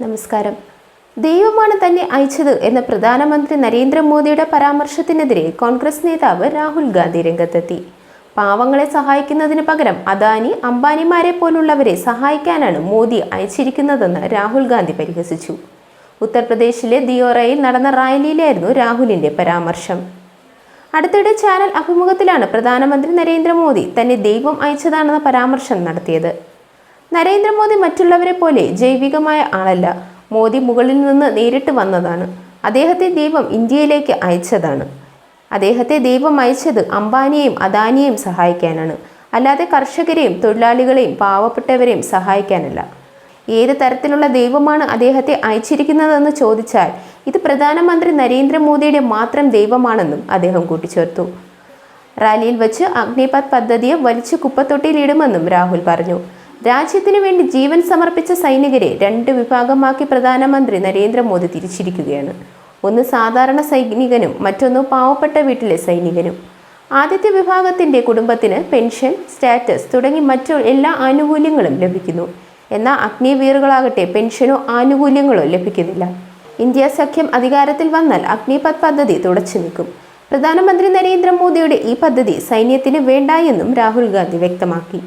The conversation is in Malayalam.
നമസ്കാരം. ദൈവമാണ് തന്നെ അയച്ചത് എന്ന പ്രധാനമന്ത്രി നരേന്ദ്രമോദിയുടെ പരാമർശത്തിനെതിരെ കോൺഗ്രസ് നേതാവ് രാഹുൽ ഗാന്ധി രംഗത്തെത്തി. പാവങ്ങളെ സഹായിക്കുന്നതിന് പകരം അദാനി അംബാനിമാരെ പോലുള്ളവരെ സഹായിക്കാനാണ് മോദി അയച്ചിരിക്കുന്നതെന്ന് രാഹുൽ ഗാന്ധി പരിഹസിച്ചു. ഉത്തർപ്രദേശിലെ ദിയോറയിൽ നടന്ന റാലിയിലായിരുന്നു രാഹുലിന്റെ പരാമർശം. അടുത്തിടെ ചാനൽ അഭിമുഖത്തിലാണ് പ്രധാനമന്ത്രി നരേന്ദ്രമോദി തന്നെ ദൈവം അയച്ചതാണെന്ന പരാമർശം നടത്തിയത്. നരേന്ദ്രമോദി മറ്റുള്ളവരെ പോലെ ജൈവികമായ ആളല്ല. മോദി മുകളിൽ നിന്ന് നേരിട്ട് വന്നതാണ്. അദ്ദേഹത്തെ ദൈവം ഇന്ത്യയിലേക്ക് അയച്ചതാണ്. അദ്ദേഹത്തെ ദൈവം അയച്ചത് അംബാനിയെയും അദാനിയെയും സഹായിക്കാനാണ്. അല്ലാതെ കർഷകരെയും തൊഴിലാളികളെയും പാവപ്പെട്ടവരെയും സഹായിക്കാനല്ല. ഏത് തരത്തിലുള്ള ദൈവമാണ് അദ്ദേഹത്തെ അയച്ചിരിക്കുന്നതെന്ന് ചോദിച്ചാൽ ഇത് പ്രധാനമന്ത്രി നരേന്ദ്രമോദിയുടെ മാത്രം ദൈവമാണെന്നും അദ്ദേഹം കൂട്ടിച്ചേർത്തു. റാലിയിൽ വെച്ച് അഗ്നിപത് പദ്ധതിയെ വലിച്ചു കുപ്പത്തൊട്ടിയിലിടുമെന്നും രാഹുൽ പറഞ്ഞു. രാജ്യത്തിനു വേണ്ടി ജീവൻ സമർപ്പിച്ച സൈനികരെ രണ്ട് വിഭാഗമാക്കി പ്രധാനമന്ത്രി നരേന്ദ്രമോദി തിരിച്ചിരിക്കുകയാണ്. ഒന്ന് സാധാരണ സൈനികനും മറ്റൊന്ന് പാവപ്പെട്ട വീട്ടിലെ സൈനികനും. ആദ്യത്തെ വിഭാഗത്തിന്റെ കുടുംബത്തിന് പെൻഷൻ സ്റ്റാറ്റസ് തുടങ്ങി മറ്റു എല്ലാ ആനുകൂല്യങ്ങളും ലഭിക്കുന്നു. എന്നാൽ അഗ്നിവീറുകളാകട്ടെ പെൻഷനോ ആനുകൂല്യങ്ങളോ ലഭിക്കുന്നില്ല. ഇന്ത്യ സഖ്യം അധികാരത്തിൽ വന്നാൽ അഗ്നിപത് പദ്ധതി തുടച്ചു നീക്കും. പ്രധാനമന്ത്രി നരേന്ദ്രമോദിയുടെ ഈ പദ്ധതി സൈന്യത്തിന് വേണ്ട എന്നും രാഹുൽ ഗാന്ധി വ്യക്തമാക്കി.